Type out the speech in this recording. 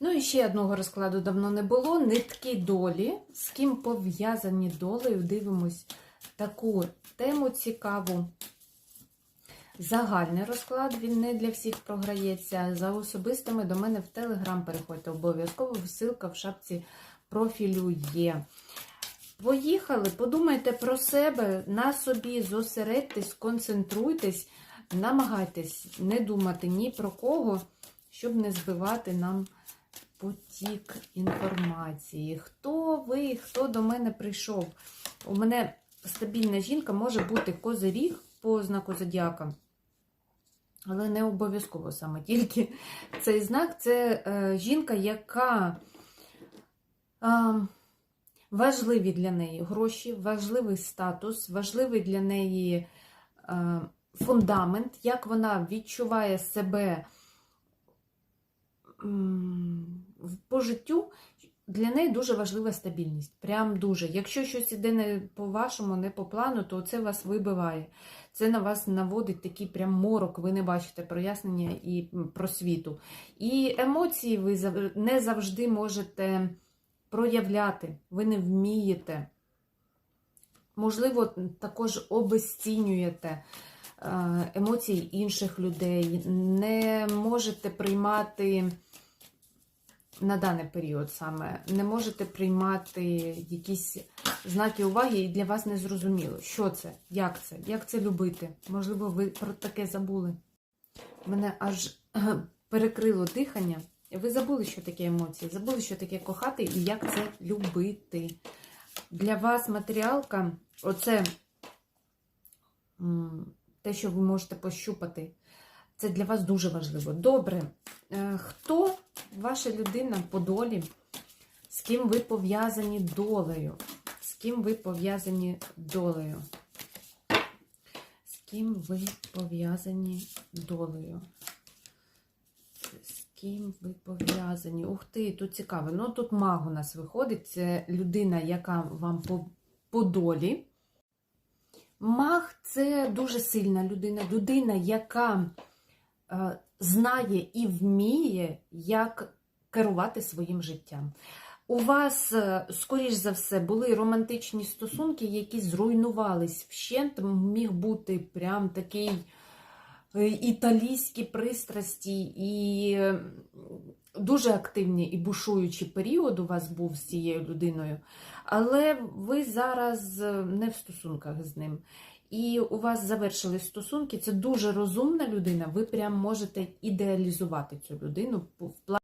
Ну і ще одного розкладу давно не було. Нитки долі. З ким пов'язані долею. Дивимось таку тему цікаву. Загальний розклад, він не для всіх програється. За особистими до мене в Телеграм переходьте обов'язково. Ссылка в шапці профілю є. Поїхали, подумайте про себе, на собі зосередьтесь, концентруйтесь, намагайтесь не думати ні про кого, щоб не збивати нам потік інформації. Хто ви, хто до мене прийшов? У мене стабільна жінка може бути козиріг по знаку зодіака. Але не обов'язково саме тільки цей знак це е, жінка, яка е, важливі для неї гроші, важливий статус, важливий для неї е, фундамент, як вона відчуває себе по життю. Для неї дуже важлива стабільність. Прям дуже. Якщо щось іде не по-вашому, не по плану, то це вас вибиває. Це на вас наводить такий прям морок, ви не бачите прояснення і просвіту. І емоції ви не завжди можете проявляти, ви не вмієте. Можливо, також обесцінюєте е, емоції інших людей, не можете приймати на даний період саме, не можете приймати якісь знаки уваги, і для вас не зрозуміло, що це, як це, як це любити. Можливо, ви про таке забули. Мене аж перекрило дихання. Ви забули, що таке емоції, забули, що таке кохати і як це любити. Для вас матеріалка, оце те, що ви можете пощупати, це для вас дуже важливо. Добре. Е, Хто ваша людина по долі? З ким ви пов'язані долею? З ким ви пов'язані долею? З ким ви пов'язані долею? З ким ви пов'язані? Ух ти, тут цікаво. Ну, тут маг у нас виходить. Це людина, яка вам по, по долі. Маг це дуже сильна людина, людина, яка е, знає і вміє, як керувати своїм життям. У вас, е, скоріш за все, були романтичні стосунки, які зруйнувались вщент. Міг бути прям такий е, італійські пристрасті і дуже активний і бушуючий період у вас був з цією людиною, але ви зараз е, не в стосунках з ним. І у вас завершились стосунки. Це дуже розумна людина. Ви прям можете ідеалізувати цю людину в плані.